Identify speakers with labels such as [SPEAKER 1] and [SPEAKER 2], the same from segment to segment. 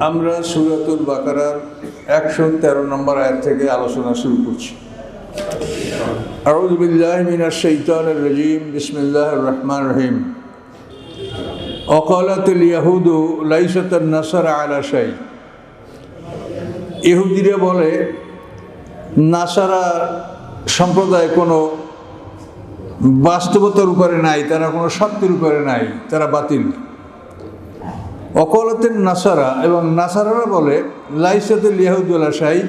[SPEAKER 1] আমরা সুরাতুল বাকারার একশো তেরো নম্বর আয়ের থেকে আলোচনা শুরু করছি। রহমান রহিম। ইয়াহুদু বলে, নাসারা সম্প্রদায় কোনো বাস্তবতার উপরে নাই, তারা কোনো শক্তির উপরে নাই, তারা বাতিল। অকলতের নাসারা এবং নাসারারা বলে, লাইসাতুল ইহুদুল্লাহ শাহী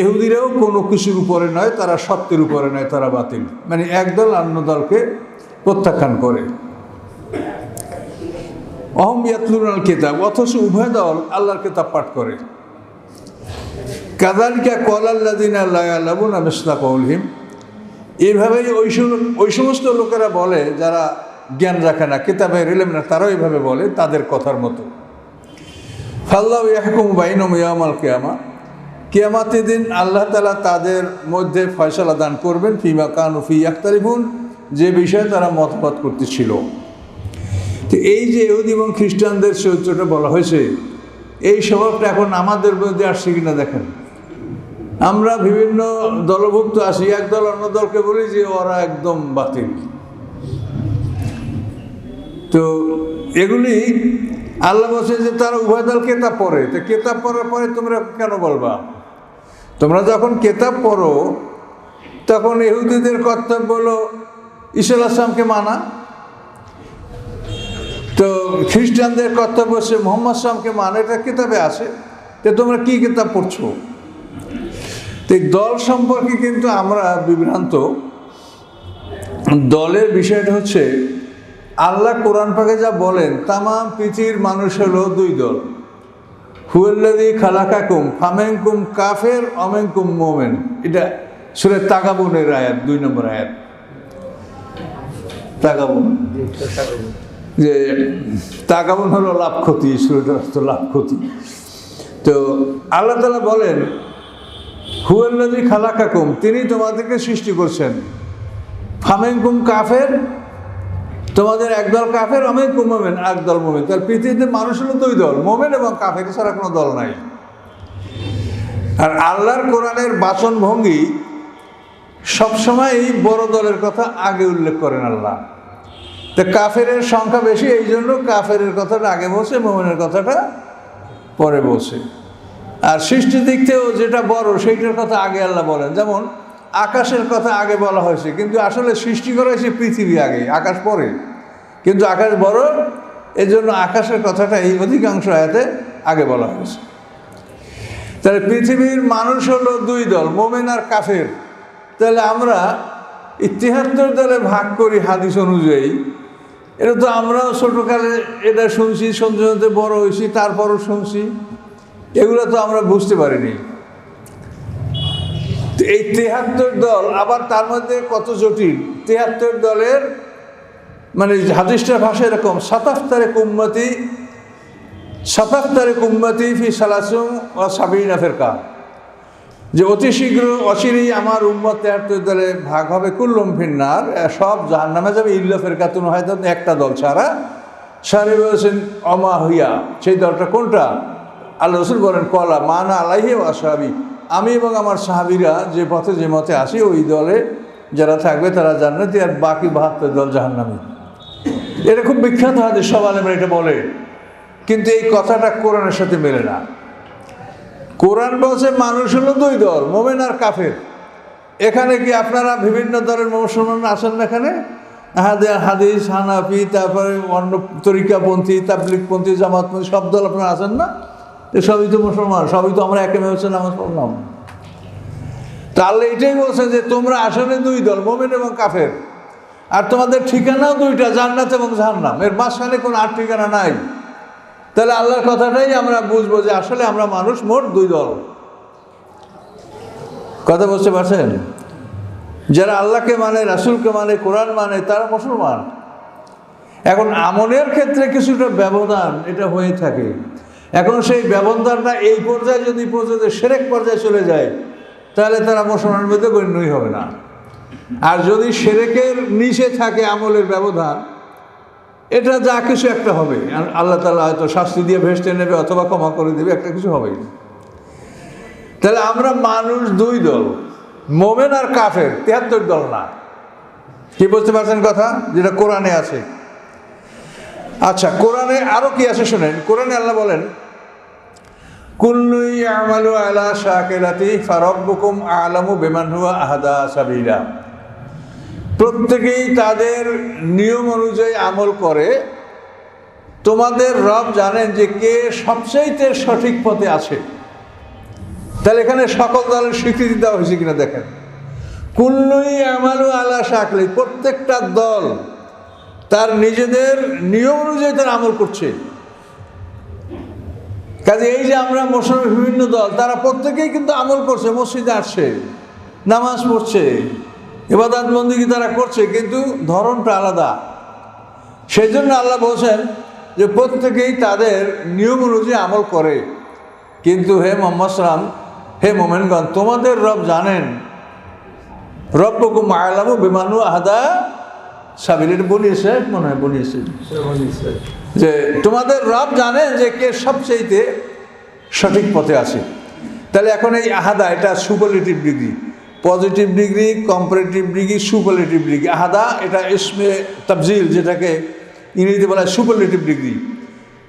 [SPEAKER 1] ইহুদিরাও কোনো কিছুর উপরে নয়, তারা সত্যের উপরে নয়, তারা বাতিল। মানে একদল অন্য দলকে প্রত্যাখ্যান করে। অহম ইয়াতলুনাল কিতাব, অথচ উভয় দল আল্লাহর কিতাব পাঠ করে। কাদালিকা কলাল্লাদিন আল্লাহ আল্লাবুন আমিসলা কৌলহিম এইভাবেই ওই ওই সমস্ত লোকেরা বলে, যারা জ্ঞান রাখে না, কিতাবে রিলেম না, তারাও এইভাবে বলে তাদের কথার মতো। ফাল্লাহ ইয়াহকুম বাইনম ইয়ামাল কেয়ামা। কেয়ামাতের দিন আল্লাহ তালা তাদের মধ্যে ফয়সলা দান করবেন, ফিমা কান ফি আখতারিফুন যে বিষয়ে তারা মতপাত করতেছিল। তো এই যে ইহুদি এবং খ্রিস্টানদের চরিত্রটা বলা হয়েছে, এই স্বভাবটা এখন আমাদের মধ্যে আসছে কিনা দেখেন। আমরা বিভিন্ন দলভুক্ত আসি এক দল অন্য দলকে বলি যে ওরা একদম বাতিল। তো এগুলি আল্লাহ বলছে যে তারা উভয় দল কেতাব পড়ে। তো কেতাব পড়ার পরে তোমরা কেন বলবা? তোমরা যখন কেতাব পড়ো, তখন ইহুদিদের কর্তব্য হলো ঈশ্বর আসলামকে মানা। তো খ্রিস্টানদের কর্তব্য হচ্ছে মোহাম্মদ সালামকে মানে। এটা কিতাবে আছে। তো তোমরা কি কিতাব পড়ছো? তো দল সম্পর্কে কিন্তু আমরা বিভ্রান্ত। দলের বিষয়টা হচ্ছে আল্লাহ কোরআন পাকে যা বলেন, তামাম পৃথিবীর মানুষ হলো দুই দল। হুয়েল্লাদি খালাকাকুম ফামেঙ্কুম কাফের অমেঙ্কুম মোমেন। এটা সুরে তাকাবুনের আয়াত, দুই নম্বর আয়াত। তাকাবুন যে তাকাবুন হলো লাভ ক্ষতি অর্থ লাভ ক্ষতি। তো আল্লাহ তালা বলেন হুয়েল্লাদি খালাকাকুম, তিনি তোমাদেরকে সৃষ্টি করছেন। ফামেঙ্কুম কাফের তোমাদের একদল কাফের অমেন কুমোমেন, একদল মোমেন। তার পৃথিবীতে মানুষ হলো দুই দল, মোমেন এবং কাফের ছাড়া কোনো দল নাই। আর আল্লাহর কোরআনের বাচন ভঙ্গি সবসময়ই বড় দলের কথা আগে উল্লেখ করেন আল্লাহ। তো কাফের সংখ্যা বেশি, এই জন্য কাফের কথাটা আগে বসে মোমেনের কথাটা পরে বসে আর সৃষ্টির দিক থেকেও যেটা বড়, সেইটার কথা আগে আল্লাহ বলেন। যেমন আকাশের কথা আগে বলা হয়েছে, কিন্তু আসলে সৃষ্টি করা হয়েছে পৃথিবী আগে, আকাশ পরে। কিন্তু আকাশ বড় এই জন্য আকাশের কথাটা এই অধিকাংশ আয়াতে আগে বলা হয়েছে। তাহলে পৃথিবীর মানুষ হলো দুই দল, মোমেন আর কাফের। তাহলে আমরা এই তিহাত্তর দলে ভাগ করি হাদিস অনুযায়ী, এটা তো আমরাও ছোটোকালে এটা শুনছি শুনতে বড় হয়েছি, তারপরও শুনছি, এগুলো তো আমরা বুঝতে পারিনি। এই তেহাত্তর দল আবার তার মধ্যে কত জটিল? তেহাত্তর দলের মানে হাদিসটার ভাষা এরকম সাতাফতারে কুম্মতি সাতাফতারে কুম্মতি ফি সালাসুম ও সাবিনা ফেরকা। যে অতি শীঘ্র অচিরেই আমার উম্মত তেহাত্তর দলে ভাগ হবে, কুল্লুম ফিন্নার সব জাহান নামে যাবে, ইল্লা ফেরকাতুন হয়তো একটা দল ছাড়া। সারে বলেছেন অমা হইয়া সেই দলটা কোনটা? আল্লাহ রসুল বলেন, কলা মানা আলাইহে আসাবি আমি এবং আমার সাহাবিরা যে পথে, যে মতে আসি, ওই দলে যারা থাকবে তারা জান্নাতি আর বাকি বাহাত্তর দল জাহান্নামী। এটা খুব বিখ্যাত হাদিস, সব আলেমরা এটা বলে। কিন্তু এই কথাটা কোরআনের সাথে মেলে না। কোরআন বলছে, মানুষ হলো দুই দল, মোমেন আর কাফের। এখানে কি আপনারা বিভিন্ন দলের মুসলমান আসেন না এখানে? হাদে, হাদিস, হানাফি, তারপরে অন্য তরিকাপন্থী তাবলিকপন্থী জামাতপন্থী, সব দল আপনারা আসেন না? সবই তো মুসলমান, সবই তো আমরা একে হচ্ছে নামাজ পড়লাম। তাহলে এটাই বলছে যে তোমরা আসলে দুই দল, মোমেন এবং কাফের। আর তোমাদের ঠিকানাও দুইটা, জান্নাত এবং জাহান্নাম। এর মাঝখানে কোনো আর ঠিকানা নাই। তাহলে আল্লাহর কথাটাই আমরা বুঝব যে আসলে আমরা মানুষ মোট দুই দল। কথা বুঝতে পারছেন? যারা আল্লাহকে মানে রাসুলকে মানে কোরআন মানে তারা মুসলমান। এখন আমলের ক্ষেত্রে কিছুটা ব্যবধান এটা হয়ে থাকে। এখন সেই ব্যবধানটা এই পর্যায়ে যদি পর্যায়ে সেরেক পর্যায়ে চলে যায়, তাহলে তারা মুসলমানের মধ্যে গণ্যই হবে না। আর যদি সেরেকের নিচে থাকে আমলের ব্যবধান, এটা যা কিছু একটা হবে। আল্লাহ তালা হয়তো শাস্তি দিয়ে ভেস্টে নেবে অথবা ক্ষমা করে দেবে, একটা কিছু হবে তাহলে আমরা মানুষ দুই দল, মোমেন আর কাফের তিয়াত্তর দল না। কি বুঝতে পারছেন কথা? যেটা কোরআনে আছে। আচ্ছা কোরআনে আরও কি আছে শোনেন? কোরআনে আল্লাহ বলেন কুল্লুই আমালু আলা শাকিরাতি ফারব্বুকুম আলামু বিমান হুয়া আহাদা সাবিলা। প্রত্যেকেই তাদের নিয়ম অনুযায়ী আমল করে। তোমাদের রব জানেন যে কে সবচাইতে সঠিক পথে আছে। তাহলে এখানে সকল দলের স্বীকৃতি দেওয়া হয়েছে কিনা দেখেন। কুল্লুই আমালু আলা শাকলি প্রত্যেকটা দল তার নিজেদের নিয়ম অনুযায়ী তারা আমল করছে। কাজে এই যে আমরা মুসলমান বিভিন্ন দল, তারা প্রত্যেকেই কিন্তু আমল করছে, মসজিদে আসছে, নামাজ পড়ছে এবাদাত বন্দিকে তারা করছে, কিন্তু ধরনটা আলাদা। সেই জন্য আল্লাহ বলছেন যে প্রত্যেকেই তাদের নিয়ম অনুযায়ী আমল করে। কিন্তু হে মোহাম্মদ সালাম হে মোমেনগঞ্জ তোমাদের রব জানেন। রব্বকু মায়ালামু বিমানু আহাদা এটা বলিয়েছে মনে হয় বলিয়েছে যে তোমাদের রব জানেন যে কে সবচেয়েতে সঠিক পথে আছে। তাহলে এখন এই আহাদা, এটা superlative degree positive degree comparative degree superlative degree আহাদা, এটা ইসমে তাবজিল যেটাকে ইংরেজিতে বলা হয় সুপারলেটিভ ডিগ্রি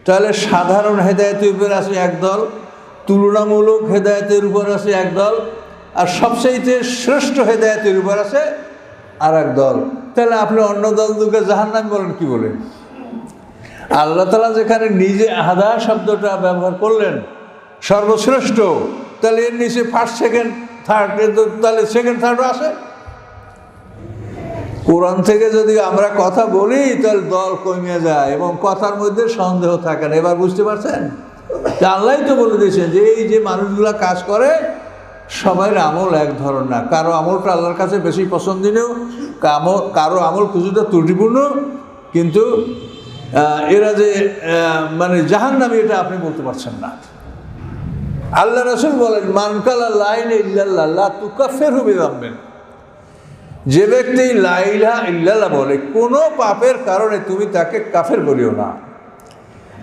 [SPEAKER 1] তাহলে সাধারণ হেদায়তের উপর আছে একদল তুলনামূলক হেদায়তের উপর আছে একদল আর সবচাইতে শ্রেষ্ঠ হেদায়তের উপর আছে আর এক দল। তাহলে আপনি অন্য দল দুকে জাহান্নাম বলেন, কি বলেন? আল্লাহ তালা যেখানে নিজে আহাদা শব্দটা ব্যবহার করলেন, সর্বশ্রেষ্ঠ, তাহলে এর নিচে ফার্স্ট সেকেন্ড থার্ড তাহলে সেকেন্ড থার্ডও আসে কোরআন থেকে যদি আমরা কথা বলি, তাহলে দল কমিয়ে যায় এবং কথার মধ্যে সন্দেহ থাকে না। এবার বুঝতে পারছেন? আল্লাহ তো বলে দিয়েছেন যে, এই যে মানুষগুলা কাজ করে সবাই আমল এক ধরন না। কারও আমলটা আল্লাহর কাছে বেশি পছন্দনীয়, কামো কারও আমল কিছুটা ত্রুটিপূর্ণ, কিন্তু এরা যে মানে জাহান নামে এটা আপনি বলতে পারছেন না। আল্লাহ রসুল বলেন মানকালা লাইন ইল্লাল্লাহ তুকাফের হবে জানবেন যে ব্যক্তি লাইলা ইল্লাল্লাহ বলে, কোনো পাপের কারণে তুমি তাকে কাফের বলিও না।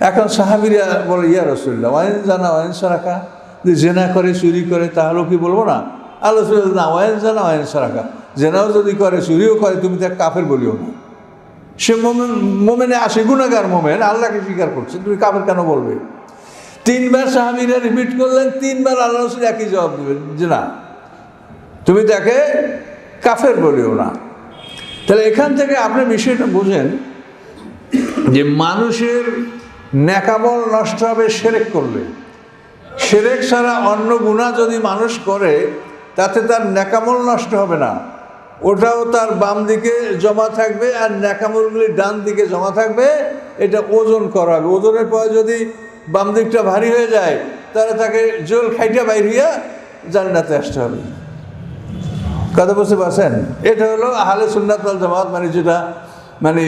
[SPEAKER 1] এখন সাহাবিরা বলে, ইয়া রসুল্লাহ ওয়াইন জানা, ওয়াইন সারাকা। যে জেনা করে, চুরি করে, তাহলেও কি বলব না? আল্লাহ না, ওয়াইন জানা, ওয়াইন সারাকা। জেনাও যদি করে, চুরিও করে, তুমি তাকে কাফের বলিও না। সে মোমেন, মোমেনে আসে গুণাগার মোমেন, আল্লাহকে স্বীকার করছে। তুমি কাফের কেন বলবে? তিনবার সাহাবিরা রিপিট করলেন, তিনবার আল্লাহ রসুল একই জবাব দেবেন, যে না, তুমি তাকে কাফের বলিও না। তাহলে এখান থেকে আপনি বিষয়টা বুঝেন, যে মানুষের ন্যাকামল নষ্ট হবে সেরেক করলে। সেরেক ছাড়া অন্য গুণা যদি মানুষ করে, তাতে তার ন্যাকামল নষ্ট হবে না। ওটাও তার বাম দিকে জমা থাকবে আর ন্যাকামলগুলি ডান দিকে জমা থাকবে। এটা ওজন করা হবে। ওজনের পর যদি বাম দিকটা ভারী হয়ে যায়, তাহলে তাকে জল খাইটা বাইর হইয়া জান্নাতে আসতে হবে। কথা বুঝতে পারছেন? এটা হলো আহলে সুন্নাত জামাত মানে যেটা মানে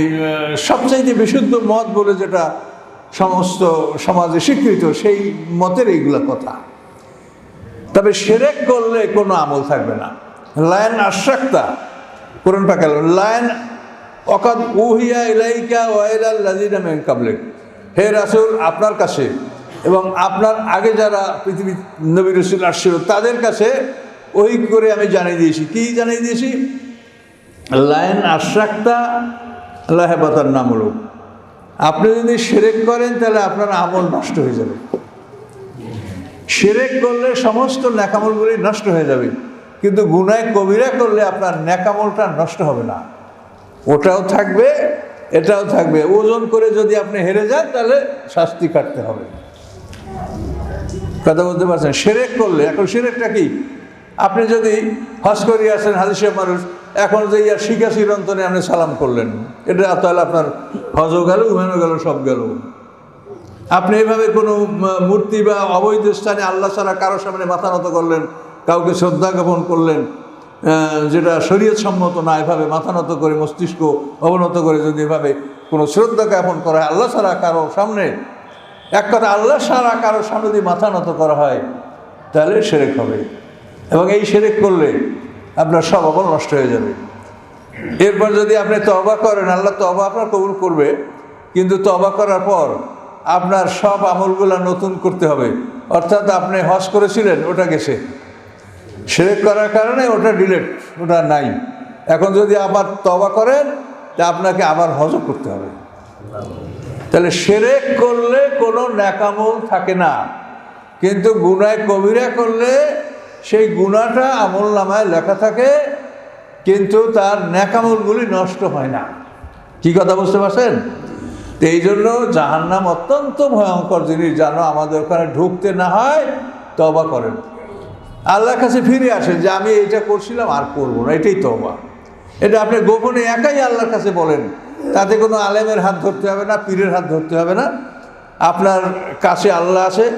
[SPEAKER 1] সবচাইতে বিশুদ্ধ মত বলে যেটা সমস্ত সমাজে স্বীকৃত, সেই মতের এইগুলা কথা। তবে সেরেক করলে কোনো আমল থাকবে না। লায়ন আশ্রাক্তা, কোরআন পাকাল লায়ন অকাদ উহিয়া ইলাইকা ওয়াইলাল লাজিনা মেন কাবলেক হে রাসূল, আপনার কাছে এবং আপনার আগে যারা পৃথিবী নবী রসুল আসছিল, তাদের কাছে ওই করে আমি জানিয়ে দিয়েছি। কি জানিয়ে দিয়েছি? লায়ন আশ্রাক্তা লাহেবাতার নাম হলো আপনি যদি সেরেক করেন, তাহলে আপনার আমল নষ্ট হয়ে যাবে। সেরেক করলে সমস্ত ন্যাকামলগুলি নষ্ট হয়ে যাবে। কিন্তু গুনায় কবিরা করলে আপনার ন্যাকামলটা নষ্ট হবে না। ওটাও থাকবে, এটাও থাকবে। ওজন করে যদি আপনি হেরে যান, তাহলে শাস্তি কাটতে হবে। কথা বলতে পারছেন? সেরেক করলে, এখন সেরেকটা কি? আপনি যদি হজ করি আসেন হাদিসের মানুষ, এখন যে ইয়ার শিখা চিরন্তনে আপনি সালাম করলেন, এটা তাহলে আপনার হজও গেল উমেনও গেল, সব গেল। আপনি এভাবে কোনো মূর্তি বা অবৈধ স্থানে আল্লাহ ছাড়া কারোর সামনে মাথা নত করলেন কাউকে শ্রদ্ধা জ্ঞাপন করলেন যেটা শরীয়ত সম্মত না, এভাবে মাথা নত করে, মস্তিষ্ক অবনত করে যদি এভাবে কোনো শ্রদ্ধা জ্ঞাপন করা হয়, আল্লাহ ছাড়া কারোর সামনে, এক কথা আল্লাহ ছাড়া কারোর সামনে যদি মাথা নত করা হয়, তাহলে সেরেক হবে। এবং এই সেরেক করলে আপনার সব অবল নষ্ট হয়ে যাবে। এরপর যদি আপনি তবা করেন, আল্লাহ তবা আপনার কবুল করবে, কিন্তু তবা করার পর আপনার সব আমলগুলো নতুন করতে হবে। অর্থাৎ আপনি হজ করেছিলেন, ওটা গেছে। সেরেক করার কারণে ওটা ডিলেট ওটা নাই। এখন যদি আবার তবা করেন, তা আপনাকে আবার হজও করতে হবে। তাহলে সেরেক করলে কোনো ন্যাকামল থাকে না। কিন্তু গুনায় কবিরা করলে সেই গুণাটা আমল নামায় লেখা থাকে, কিন্তু তার ন্যাকামলগুলি নষ্ট হয় না। কি কথা বুঝতে পারছেন? তো এই জন্য জাহান্নাম অত্যন্ত ভয়ঙ্কর জিনিস, যেন আমাদের ওখানে ঢুকতে না হয় তবা করেন। আল্লাহর কাছে ফিরে আসেন যে আমি এটা করছিলাম, আর করব না। এটাই তবা এটা আপনি গোপনে একাই আল্লাহর কাছে বলেন। তাতে কোনো আলেমের হাত ধরতে হবে না, পীরের হাত ধরতে হবে না। আপনার কাছে আল্লাহ আছে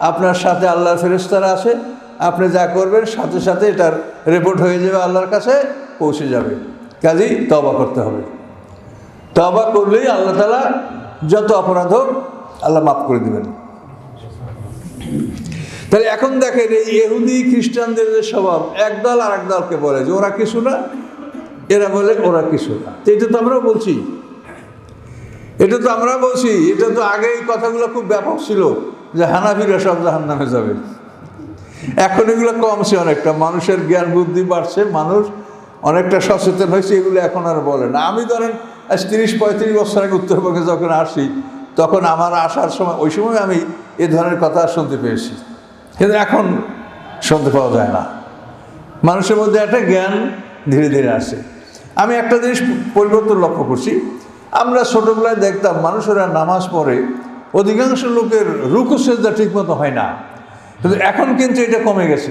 [SPEAKER 1] আপনার সাথে আল্লাহর ফেরেস্তারা আছে আপনি যা করবেন, সাথে সাথে এটার রেপোর্ট হয়ে যাবে, আল্লাহর কাছে পৌঁছে যাবে। কাজেই তবা করতে হবে। তবা করলেই আল্লাহ তালা যত অপরাধ হোক, আল্লাহ মাফ করে দেবেন। তাহলে এখন দেখেন এই ইহুদি খ্রিস্টানদের যে স্বভাব একদল আর এক দলকে বলে যে ওরা কিছু না এরা বলে ওরা কিছু না তো এটা তো আমরাও বলছি। এটা তো আমরা বলছি। এটা তো আগে এই কথাগুলো খুব ব্যাপক ছিল যে হানাফিরা সব জাহান নামে যাবে। এখন এগুলো কমছে অনেকটা। মানুষের জ্ঞান বুদ্ধি বাড়ছে, মানুষ অনেকটা সচেতন হয়েছে, এগুলো এখন আর বলে না। আমি ধরেন, আজ তিরিশ, পঁয়ত্রিশ বছর আগে উত্তরবঙ্গে যখন আসি, তখন আমার আসার সময়, ওই সময় আমি এ ধরনের কথা শুনতে পেয়েছি। কিন্তু এখন শুনতে পাওয়া যায় না। মানুষের মধ্যে একটা জ্ঞান ধীরে ধীরে আসে। আমি একটা জিনিস পরিবর্তন লক্ষ্য করছি। আমরা ছোটোবেলায় দেখতাম মানুষেরা নামাজ পড়ে, অধিকাংশ লোকের রুকু সেজদা ঠিকমতো হয় না। কিন্তু এখন কিন্তু এটা কমে গেছে।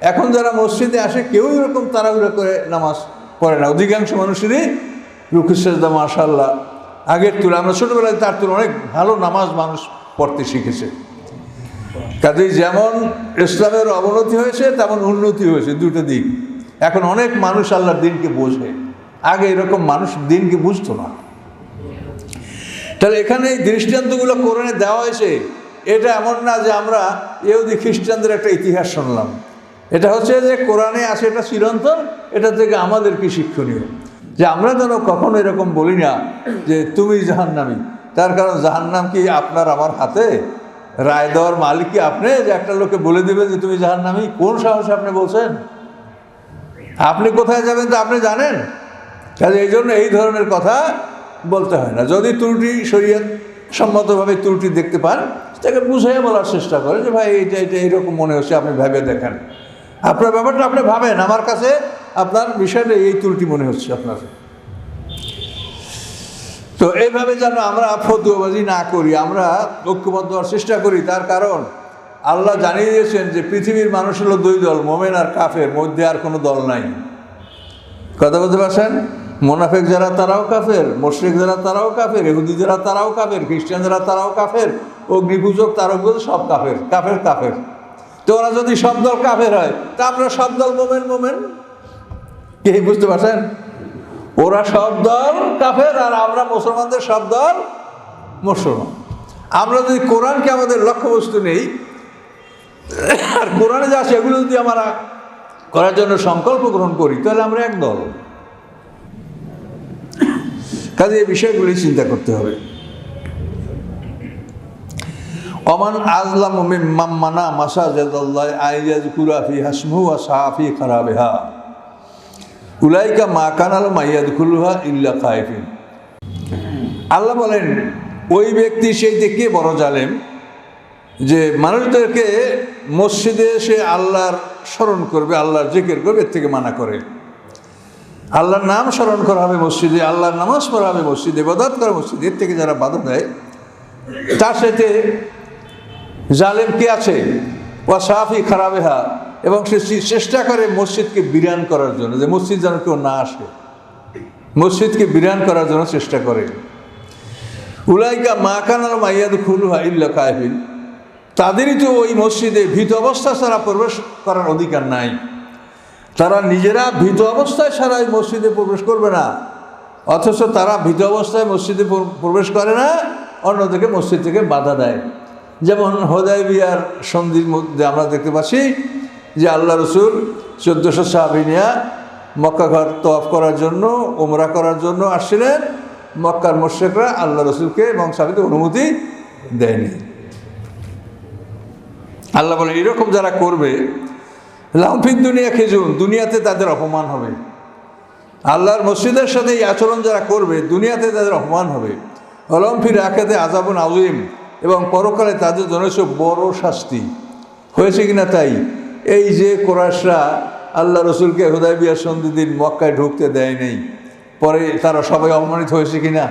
[SPEAKER 1] এখন যারা মসজিদে আসে, কেউ এরকম তাড়াহুড়ো করে নামাজ পড়ে না। অধিকাংশ মানুষেরই রুকু সেজদা মাশাল্লাহ আগের তুলে আমরা ছোটোবেলায় তার তুলে অনেক ভালো নামাজ মানুষ পড়তে শিখেছে। কাজেই যেমন ইসলামের অবনতি হয়েছে, তেমন উন্নতি হয়েছে, দুটো দিক। এখন অনেক মানুষ আল্লাহর দিনকে বোঝে। আগে এরকম মানুষ দিনকে বুঝতো না। তাহলে এখানে এই দৃষ্টান্তগুলো কোরআনে দেওয়া হয়েছে। এটা এমন না যে আমরা ইহুদি, খ্রিস্টানদের একটা ইতিহাস শুনলাম। এটা হচ্ছে যে কোরআনে আছে, এটা চিরন্তন, এটা থেকে আমাদের কি শিক্ষণীয়? যে আমরা যেন কখনো এরকম বলি না যে তুমি জাহান্নামি। তার কারণ জাহান্নাম কি আপনার আমার হাতে? রায় দেওয়ার মালিক কি আপনি? যে একটা লোকে বলে দেবে যে তুমি জাহান্নামি, কোন সাহসে আপনি বলছেন? আপনি কোথায় যাবেন তো আপনি জানেন? কাজে এই জন্য এই ধরনের কথা বলতে হয় না। যদি ত্রুটি, শরীয়ত সম্মতভাবে ত্রুটি দেখতে পান তাকে বুঝাইয়া বলার চেষ্টা করে যে, ভাই, এইটা এটা এইরকম মনে হচ্ছে, আপনি ভেবে দেখেন। আপনার ব্যাপারটা আপনি ভাবেন। আমার কাছে আপনার বিষয়টা এই ত্রুটি মনে হচ্ছে আপনার। তো এইভাবে যেন আমরা ফতুয়াবাজি না করি, আমরা ঐক্যবদ্ধ হওয়ার চেষ্টা করি। তার কারণ, আল্লাহ জানিয়ে দিয়েছেন যে পৃথিবীর মানুষ হলো দুই দল, মোমেন আর কাফের, মধ্যে আর কোনো দল নাই। কথা বলতে পারছেন? মোনাফেক যারা, তারাও কাফের, মোশরেক যারা, তারাও কাফের এহুদি যারা, তারাও কাফের, খ্রিস্টান যারা, তারাও কাফের, অগ্নিপূজক তারকগুলো সব কাফের কাফের কাফের। তো ওরা যদি সব দল কাফের হয়, তা আমরা সব দল মোমেন মোমেন? কে বুঝতে পারছেন? ওরা সব দল কাফের আর আমরা মুসলমানদের সব দল মুসলমান। আমরা যদি কোরআনকে আমাদের লক্ষ্যবস্তু নেই, আর কোরআনে যা সেগুলো যদি আমরা করার জন্য সংকল্প গ্রহণ করি, তাহলে আমরা এক দল। কাজে এই বিষয়গুলি চিন্তা করতে হবে। অমান আজলাম মাম্মানা মাসাজাদাল্লাহ আইয়াজ কুরাফি হাসমু ওয়া সাহাফি খারাবেহা। উলাইকা মা কানাল মাইয়াদ খুলুহা ইল্লা খাইফিন আল্লাহ বলেন, ওই ব্যক্তি সেই কে বড় জালেম যে মানুষদেরকে মসজিদে এসে আল্লাহর স্মরণ করবে, আল্লাহর জিকির করবে, এর থেকে মানা করে। আল্লাহর নাম স্মরণ করা হবে মসজিদে, আল্লাহর নামাজ পড়া হবে মসজিদে বদাত করা মসজিদে, এর থেকে যারা বাধা দেয়, তার সাথে জালেম কে আছে? ও সাফি খারাবেহা। এবং সে চেষ্টা করে মসজিদকে বিরান করার জন্য, যে মসজিদ যেন কেউ না আসে। মসজিদকে বিরান করার জন্য চেষ্টা করে। উলাইকা মা কানার মাইয়াদ খুলুহা ইল্লা কাহিল। তাদেরই তো ওই মসজিদে ভীত অবস্থা ছাড়া প্রবেশ করার অধিকার নাই। তারা নিজেরা ভীত অবস্থায় ছাড়া এই মসজিদে প্রবেশ করবে না। অথচ তারা ভীত অবস্থায় মসজিদে প্রবেশ করে না অন্যদিকে মসজিদ থেকে বাধা দেয়। যেমন হোদাই বিয়ার সন্ধির মধ্যে আমরা দেখতে পাচ্ছি যে আল্লাহ রসুল চোদ্দোশো সাহাবিনিয়া মক্কা ঘর তফ করার জন্য ওমরা করার জন্য আসছিলেন। মক্কার মোশেকরা আল্লাহ রসুলকে এবং সাবিতে অনুমতি দেয়নি। আল্লাহ বলে, এরকম যারা করবে লামফিন দুনিয়া খেজুন দুনিয়াতে তাদের অপমান হবে। আল্লাহর মসজিদের সাথে এই আচরণ যারা করবে, দুনিয়াতে তাদের অপমান হবে। অলম্ফির আখেতে আজাবুন আজিম এবং পরকালে তাদের জন্য বড় শাস্তি। হয়েছে কিনা তাই? এই যে কোরআশরা আল্লাহ রসুলকে হুদায় বিয়ার সন্ধি দিন মক্কায় ঢুকতে দেয় নেই, পরে তারা সবাই অপমানিত হয়েছে কিনা?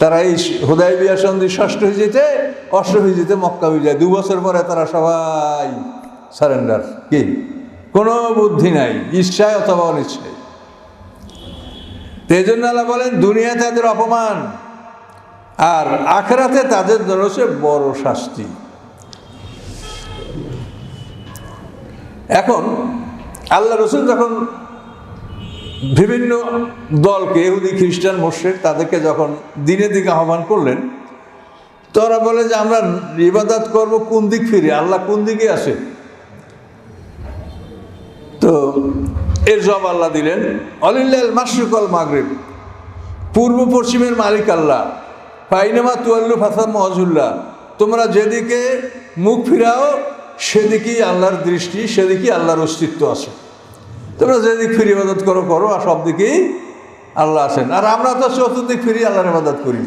[SPEAKER 1] তারা এই হুদায় বিয়ার সন্ধি ষষ্ঠ হিজিতে অষ্ট হিজিতে মক্কা হয়ে যায়। দু বছর পরে তারা সবাই সারেন্ডার। কি? কোনো বুদ্ধি নাই, ইচ্ছায় অথবা অনিচ্ছায়। এই জন্য আল্লাহ বলেন দুনিয়া তাদের অপমান, আর আখরাতে তাদের হচ্ছে বড় শাস্তি। এখন আল্লাহ রসুল যখন বিভিন্ন দলকে, ইহুদি, খ্রিস্টান মোর্শেক তাদেরকে যখন দিনের দিকে আহ্বান করলেন তোরা বলে যে আমরা ইবাদত করব কোন দিক ফিরে? আল্লাহ কোন দিকে আসে তো এর জব আল্লাহ দিলেন অলিল্লাল মাসরুকল মাগরিব। পূর্ব পশ্চিমের মালিক আল্লাহ। ফাইনামা তুয়াল্লু ফাসাদ মহাজুল্লাহ। তোমরা যেদিকে মুখ ফিরাও সেদিকেই আল্লাহর দৃষ্টি, সেদিকেই আল্লাহর অস্তিত্ব আছে। তোমরা যেদিক ফিরে ইবাদত করো করো, আর সব দিকেই আল্লাহ আছেন আর আমরা তো চতুর্দিক ফিরে আল্লাহর ইবাদত করি।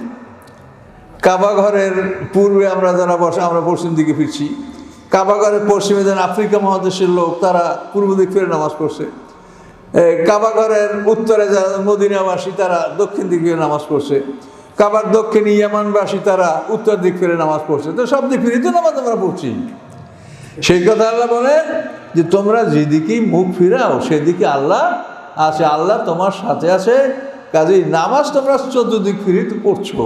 [SPEAKER 1] কাবা ঘরের পূর্বে আমরা যারা বসে, আমরা পশ্চিম দিকে ফিরছি। কাবা ঘরের পশ্চিমে যেন আফ্রিকা মহাদেশের লোক, তারা পূর্ব দিক ফিরে নামাজ পড়ছে। কাবা ঘরের উত্তরে যারা মদিনাবাসী, তারা দক্ষিণ দিক ফিরে নামাজ পড়ছে। কাবার দক্ষিণ ইয়ামানবাসী, তারা উত্তর দিক ফিরে নামাজ পড়ছে। তো সব দিক ফিরে তো নামাজ আমরা পড়ছি। সেই কথা আল্লাহ বলেন যে তোমরা যেদিকেই মুখ ফিরাও, সেদিকে আল্লাহ আছে আল্লাহ তোমার সাথে আছে, কাজেই নামাজ তোমরা চতুর্দিক ফিরে তো পড়ছো।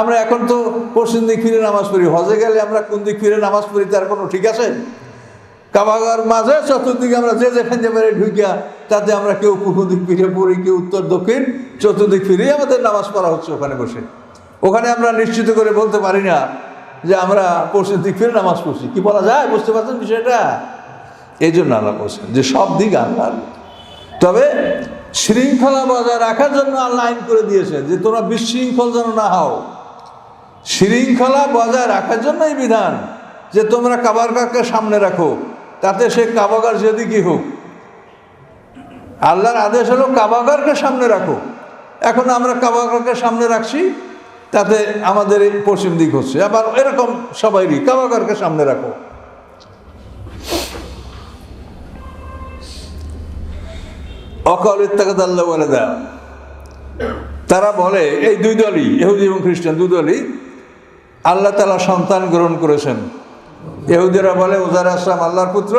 [SPEAKER 1] আমরা এখন তো পশ্চিম দিক ফিরে নামাজ পড়ি, হজে গেলে আমরা কোন দিক ফিরে নামাজ পড়ি তার কোনো ঠিক আছে? কাবাগার মাঝে চতুর্দিকে আমরা যে যেখান যে বেড়ে ঢুকিয়া, তাতে আমরা কেউ পূর্ব দিক ফিরে পড়ি, কেউ উত্তর, দক্ষিণ, চতুর্দিক ফিরেই আমাদের নামাজ পড়া হচ্ছে ওখানে বসে। ওখানে আমরা নিশ্চিত করে বলতে পারি না যে আমরা পশ্চিম দিক ফিরে নামাজ পড়ছি। কি বলা যায়? বুঝতে পারছেন বিষয়টা? এই জন্য আল্লাহ বলছেন যে সব দিক আল্লাহ। তবে শৃঙ্খলা বজায় রাখার জন্য আল্লাহ আইন করে দিয়েছে যে তোমরা বিশৃঙ্খল যেন না হও। শৃঙ্খলা বজায় রাখার জন্য এই বিধান যে তোমরা কাবারগারকে সামনে রাখো, তাতে সে কাবাগার যেদিকে হোক। আল্লাহর আদেশ হলো কাবাগারকে সামনে রাখো। এখন আমরা কাবাগারকে সামনে রাখছি তাতে আমাদের এই পশ্চিম দিক হচ্ছে। আবার এরকম সবাইরই কাবাগারকে সামনে রাখো। অকল ইত্তাকাদ আল্লাহ বলে দেয় তারা বলে, এই দুই দলই, ইহুদি এবং খ্রিস্টান, দুই দলই, আল্লাহ তালা সন্তান গ্রহণ করেছেন। ইহুদিরা বলে, উজার আসলাম আল্লাহর পুত্র,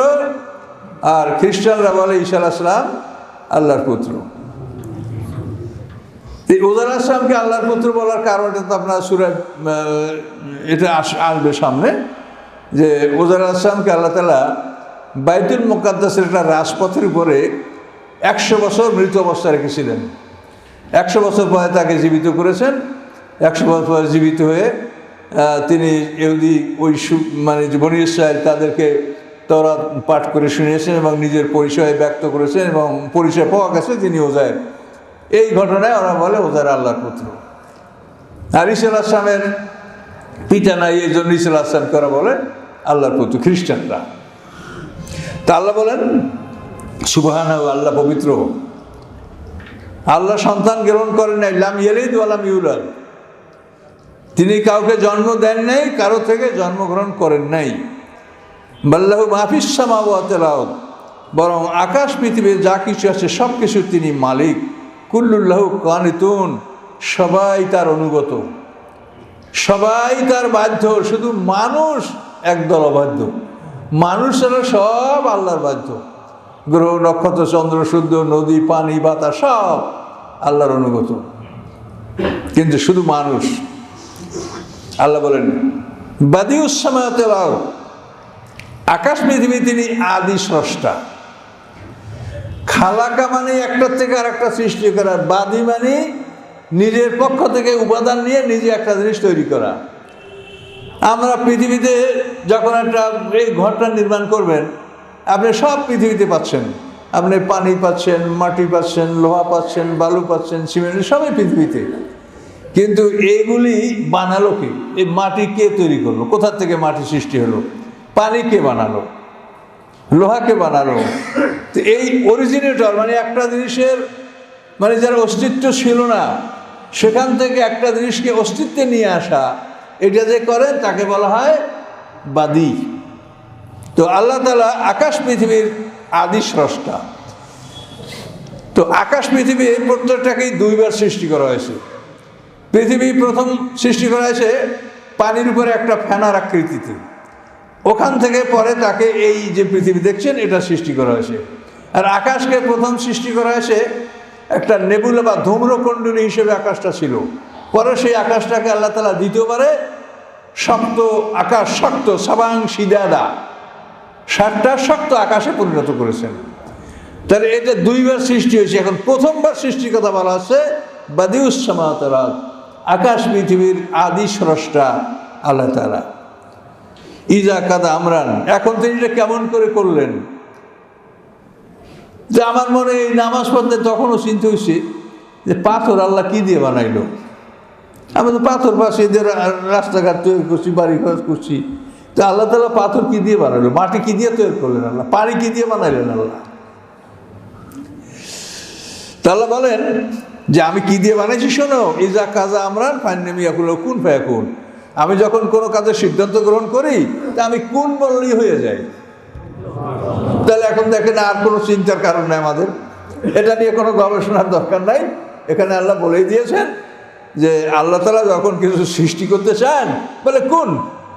[SPEAKER 1] আর খ্রিস্টানরা বলে, ঈশা আসলাম আল্লাহর পুত্র। এই উজার আসলামকে আল্লাহর পুত্র বলার কারণটা তো আপনার সুরে এটা আস- আসবে সামনে, যে উজার আসলামকে আল্লাহ তালা বাইতুল মোকাদ্দাসের একটা রাজপথের উপরে একশো বছর মৃত অবস্থা রেখেছিলেন। একশো বছর পরে তাকে জীবিত করেছেন, একশো বছর পরে জীবিত হয়ে তিনি ইহুদি, ওই মানে বনি ইসরায়েল তাদেরকে তরা পাঠ করে শুনিয়েছেন এবং নিজের পরিচয় ব্যক্ত করেছেন এবং পরিচয় পাওয়া গেছে তিনি ওজায়ের। এই ঘটনায় ওরা বলে, ওদের আল্লাহর পুত্র। আর ইসা আসলামের পিতা নাই, এই জন্য ইসা আসলামকে ওরা বলে, আল্লাহর পুত্র, খ্রিস্টানরা। তা আল্লাহ বলেন সুবাহান আল্লাহ পবিত্র। আল্লাহ সন্তান গ্রহণ করেন নাই, লাম ইয়েলিদ আলাম ইউলাদ। তিনি কাউকে জন্ম দেন নাই, কারও থেকে জন্মগ্রহণ করেন নাই। বাল্লাহু মাহফিস বরং আকাশ, পৃথিবীর যা কিছু আছে সব কিছু তিনি মালিক। কুল্লুল্লাহ কানিতুন, সবাই তার অনুগত। সবাই তার বাধ্য, শুধু মানুষ একদল অবাধ্য। মানুষেরা সব আল্লাহর বাধ্য। গ্রহ, নক্ষত্র, চন্দ্র, সূর্য, নদী, পানি, বাতাস, সব আল্লাহর অনুগত। কিন্তু শুধু মানুষ। আল্লাহ বলেন বাদিউসামাতেলাও আকাশ, পৃথিবী তিনি আদি স্রষ্টা। খালাকা মানে একটার থেকে আর একটা সৃষ্টি করা, বাদি মানে নিজের পক্ষ থেকে উপাদান নিয়ে নিজে একটা জিনিস তৈরি করা। আমরা পৃথিবীতে যখন একটা এই ঘরটা নির্মাণ করবেন, আপনি সব পৃথিবীতে পাচ্ছেন। আপনি পানি পাচ্ছেন, মাটি পাচ্ছেন, লোহা পাচ্ছেন, বালু পাচ্ছেন, সিমেন্ট, সবই পৃথিবীতে। কিন্তু এইগুলি বানালো কি? এই মাটি কে তৈরি করল? কোথা থেকে মাটি সৃষ্টি হলো? পানি কে বানালো? লোহাকে বানালো তো এই অরিজিনেটর মানে একটা জিনিসের মানে যার অস্তিত্ব ছিল না, সেখান থেকে একটা জিনিসকে অস্তিত্বে নিয়ে আসা, এটা যে করেন তাকে বলা হয় বাদী। তো আল্লাহ তালা আকাশ পৃথিবীর আদি স্রষ্টা। তো আকাশ পৃথিবী এই প্রত্যেকটাকেই দুইবার সৃষ্টি করা হয়েছে। পৃথিবী প্রথম সৃষ্টি করা হয়েছে পানির উপরে একটা ফেনার আকৃতিতে। ওখান থেকে পরে তাকে এই যে পৃথিবী দেখছেন, এটা সৃষ্টি করা হয়েছে। আর আকাশকে প্রথম সৃষ্টি করা হয়েছে একটা নেবুলা বা ধূম্রকুণ্ডলী হিসেবে আকাশটা ছিল। পরে সেই আকাশটাকে আল্লাহ তালা দ্বিতীয়বারে শক্ত আকাশ, শক্ত সাবাং সিদাদা, সাতটা শক্ত আকাশে পরিণত করেছেন। তাহলে এটা দুইবার সৃষ্টি হয়েছে। এখন প্রথমবার সৃষ্টির কথা বলা হচ্ছে বাদিউসামাতরাত আকাশ পৃথিবীর আদি স্রষ্টা আল্লাহ তালা ইজা কাদা আমরান। এখন তিনি এটা কেমন করে করলেন? যে আমার মনে এই নামাজ পড়তে তখনও চিন্তা হয়েছে যে পাথর আল্লাহ কি দিয়ে বানাইলো? আমি তো পাথর পাশে দিয়ে রাস্তাঘাট তৈরি করছি বাড়ি ঘর করছি। তো আল্লাহ তালা পাথর কি দিয়ে বানাইলো? মাটি কি দিয়ে তৈরি করলেন আল্লাহ? পানি কি দিয়ে বানাইলেন আল্লাহ? তাহলে বলেন যে আমি কি দিয়ে বানাইছি শোনো, ইজা কাজা আমরান ফান্নেমি একুল কোন ফায়াকুন। আমি যখন কোনো কাজের সিদ্ধান্ত গ্রহণ করি, তা আমি কোন বললেই হয়ে যাই? তাহলে এখন দেখেন আর কোনো চিন্তার কারণ নাই আমাদের। এটা নিয়ে কোনো গবেষণার দরকার নাই। এখানে আল্লাহ বলেই দিয়েছেন যে আল্লাহ তালা যখন কিছু সৃষ্টি করতে চান, বলে কোন?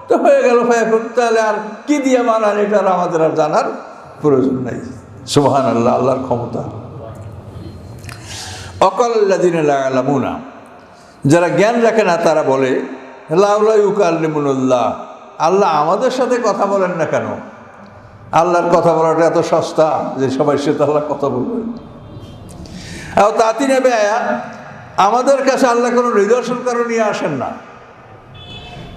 [SPEAKER 1] তো হয়ে গেল ভাই এখন, তাহলে আর কি দিয়ে মানান এটা আর আমাদের আর জানার প্রয়োজন নাই। সুবহান আল্লাহ আল্লাহর ক্ষমতা। অকল আল্লাদিন আলামুনা যারা জ্ঞান রাখে না তারা বলে লাউলাইকাল্লিমুল্লাহ আল্লাহ আমাদের সাথে কথা বলেন না কেন? আল্লাহর কথা বলাটা এত সস্তা যে সবাই সে তো আল্লাহ কথা বলবেন আর তাঁতি নেবে আমাদের কাছে আল্লাহ কোনো নিদর্শন কারণ নিয়ে আসেন না।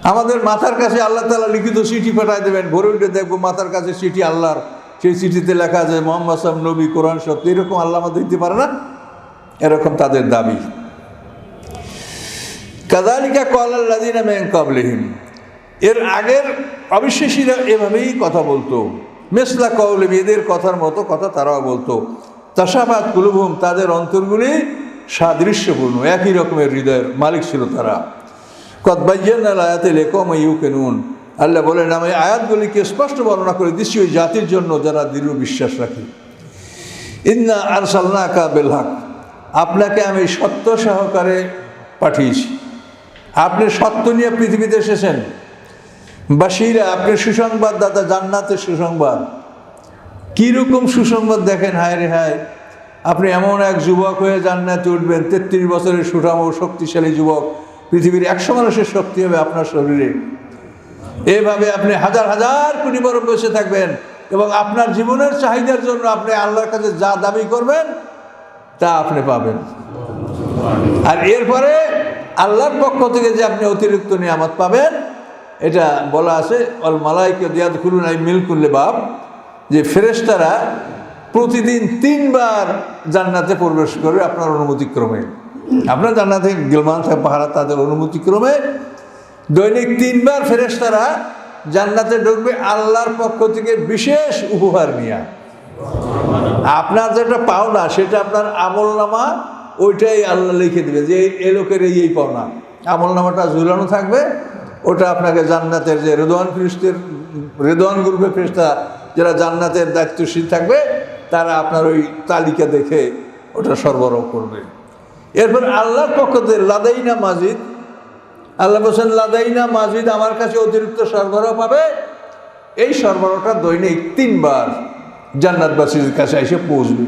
[SPEAKER 1] আমাদের মাথার কাছে আল্লাহ তালা লিখিত চিঠি পাঠায় দেবেন ভরে উঠে দেখব মাথার কাছে চিঠি আল্লাহর। সেই চিঠিতে লেখা আছে, মোহাম্মদ সাহেব নবী কোরআন সত্য এরকম আল্লাহ আমাদের দিতে পারে না? এরকম তাদের দাবি। কাদালিকা কলাল্লাদিনা মেন কাবলিহীন এর আগের অবিশ্বাসীরা এভাবেই কথা বলতো। মেসলা কৌলিম এদের কথার মতো কথা তারাও বলতো। তাসাবাদ কুলুভুম তাদের অন্তরগুলি সাদৃশ্যপূর্ণ, একই রকমের হৃদয়ের মালিক ছিল তারা। কদবাইয়ান আয়াতে লেকম ইউ কেনুন আল্লাহ বলেন, আমি আয়াতগুলিকে স্পষ্ট বর্ণনা করে, দিচ্ছি ওই জাতির জন্য যারা দৃঢ় বিশ্বাস রাখে। ইন্না আর সাল্লাকা বেলহাক আপনাকে আমি সত্য সহকারে পাঠিয়েছি। আপনি সত্য নিয়ে পৃথিবীতে এসেছেন। বাসিরা, আপনি সুসংবাদ দাদা জান্নাতের সুসংবাদ। কীরকম সুসংবাদ দেখেন, হায় রে হায়। আপনি এমন এক যুবক হয়ে জান্নাতে উঠবেন, তেত্রিশ বছরের সুঠাম ও শক্তিশালী যুবক। পৃথিবীর একশো মানুষের শক্তি হবে আপনার শরীরে। এভাবে আপনি হাজার হাজার কোটি বরফ বসে থাকবেন এবং আপনার জীবনের চাহিদার জন্য আপনি আল্লাহর কাছে যা দাবি করবেন, তা আপনি পাবেন। আর এরপরে আল্লাহর পক্ষ থেকে যে আপনি অতিরিক্ত নিয়ামত পাবেন, এটা বলা আছে, অল মালাইকে দিয়াদ খুলুন আই মিল করলে বাপ যে ফেরেশতারা প্রতিদিন তিনবার জান্নাতে প্রবেশ করবে আপনার অনুমতিক্রমে আপনার জান্নাতে গিলমান পাহারা তাদের অনুমতিক্রমে দৈনিক তিনবার ফেরেশতারা জান্নাতে ঢুকবে আল্লাহর পক্ষ থেকে বিশেষ উপহার নিয়ে। আপনার যেটা পাওনা সেটা আপনার আমল নামা ওইটাই আল্লাহ লিখে দেবে যে এ লোকের এই এই পাওনা। আমল নামাটা ঝুলানো থাকবে, ওটা আপনাকে জান্নাতের যে রেদওয়ান ফিরিস্তের রেদওয়ান গ্রুপের ফেরিস্তা যারা জান্নাতের দায়িত্বশীল থাকবে, তারা আপনার ওই তালিকা দেখে ওটা সরবরাহ করবে। এরপর আল্লাহর পক্ষ থেকে লাদাইনা মাজিদ, আল্লাহ বলছেন, লাদাইনা মাজিদ আমার কাছে অতিরিক্ত সরবরাহ পাবে। এই সরবরাহটা দৈনিক তিনবার জান্নাতবাসীর কাছে এসে পৌঁছবে।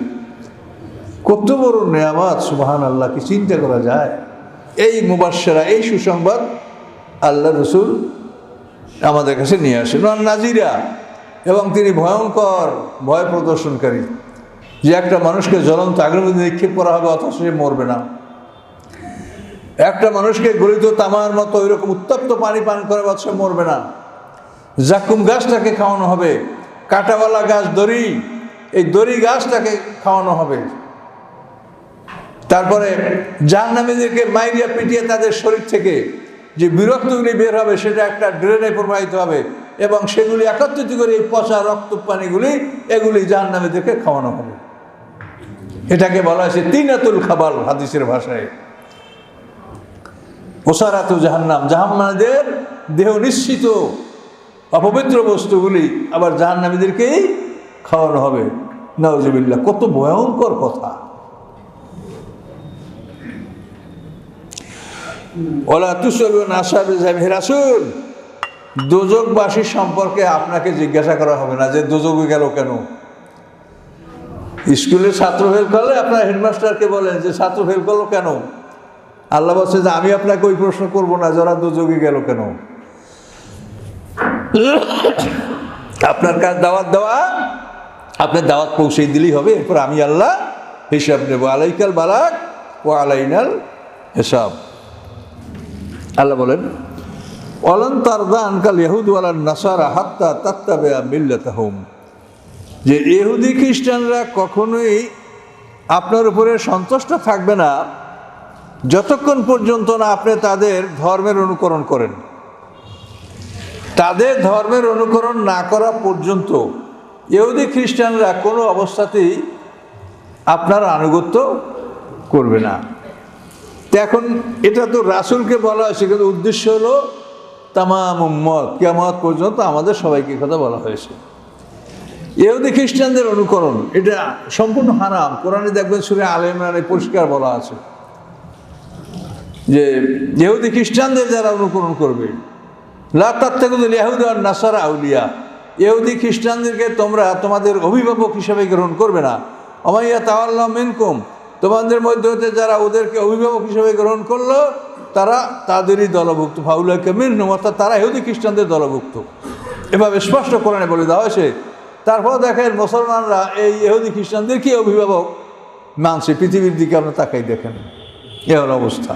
[SPEAKER 1] কত বড় নেয়ামাত সুবাহান আল্লাহ কি চিন্তা করা যায়? এই মুবাসেরা এই সুসংবাদ আল্লাহ রসুল আমাদের কাছে নিয়ে আসেন। আর নাজিরা, এবং তিনি ভয়ঙ্কর ভয় প্রদর্শনকারী। যে একটা মানুষকে জ্বলন্ত আগ্রহ নিক্ষেপ করা হবে, অথচ সে মরবে না। একটা মানুষকে গলিত তামার মতো ওইরকম উত্তপ্ত পানি পান করে বাচ্চা মরবে না। জাকুম গাছটাকে খাওয়ানো হবে, কাঁটাওয়ালা গাছ, দড়ি, এই দড়ি গাছটাকে খাওয়ানো হবে। তারপরে জাহান্নামীদেরকে মাইরিয়া পিটিয়ে তাদের শরীর থেকে যে বিরক্তগুলি বের হবে, সেটা একটা ড্রেনে প্রবাহিত হবে এবং সেগুলি একত্রিত করে এই পচা রক্ত পানিগুলি এগুলি জাহান্নামীদেরকে খাওয়ানো হবে। এটাকে বলা হয়েছে তিনাতুল খাবার হাদিসের ভাষায়। ওসারাতু জাহান্নাম, জাহান্নামীদের দেহ নিশ্চিত অপবিত্র বস্তুগুলি আবার জাহান্নামীদেরকেই খাওয়ানো হবে। নওয়াজবিল্লা কত ভয়ঙ্কর কথা। ওলা তুসলুন আসাবে হে রাসুল। দোজকবাসীর সম্পর্কে আপনাকে জিজ্ঞাসা করা হবে না যে দোজকে গেল কেন। স্কুলে ছাত্র ফেল করলে আপনার হেডমাস্টারকে বলেন যে ছাত্র ফেল করল কেন? আল্লাহ বলছে যে আমি আপনাকে ওই প্রশ্ন করব না যারা দুযোগে গেল কেন। আপনার কাজ দাওয়াত দেওয়া, আপনার দাওয়াত পৌঁছে দিলেই হবে, এরপর আমি আল্লাহ হিসাব নেব। আলাইকাল বালাক ও আলাইনাল হিসাব। আল্লাহ বলেন অলন তারদা আনকাল ইহুদ নাসারা হাত্তা তাত্তাবে মিল্লাত হোম যে ইহুদি খ্রিস্টানরা কখনোই আপনার উপরে সন্তুষ্ট থাকবে না, যতক্ষণ পর্যন্ত না আপনি তাদের ধর্মের অনুকরণ করেন। তাদের ধর্মের অনুকরণ না করা পর্যন্ত ইহুদি খ্রিস্টানরা কোনো অবস্থাতেই আপনার আনুগত্য করবে না। এখন এটা তো রাসুলকে বলা হয়েছে, কিন্তু উদ্দেশ্য হলো তামাম উম্মত কেমত পর্যন্ত আমাদের সবাইকে কথা বলা হয়েছে। ইহুদি খ্রিস্টানদের অনুকরণ, এটা সম্পূর্ণ হারাম। কোরআনে দেখবেন সুরে আলেমানে পরিষ্কার বলা আছে যে ইহুদি খ্রিস্টানদের যারা অনুকরণ করবে লাতাত্তাকুদুল ইহুদ আর নাসারা আউলিয়া, ইহুদি খ্রিস্টানদেরকে তোমরা তোমাদের অভিভাবক হিসেবে গ্রহণ করবে না। অমাইয়া তাওয়াল্লাহ মিনকুম তোমাদের মধ্যে হতে যারা ওদেরকে অভিভাবক হিসেবে গ্রহণ করল, তারা তাদেরই দলভুক্ত, ফাউলাকে মিন্ন অর্থাৎ তারা হেউদি খ্রিস্টানদের দলভুক্ত। এভাবে স্পষ্ট কোরআনে বলে দেওয়া হয়েছে। তারপর দেখেন মুসলমানরা এই ইহুদি খ্রিস্টানদের কি অভিভাবক? মানছে পৃথিবীর দিকে আপনার তাকাই দেখেন। এ হল অবস্থা।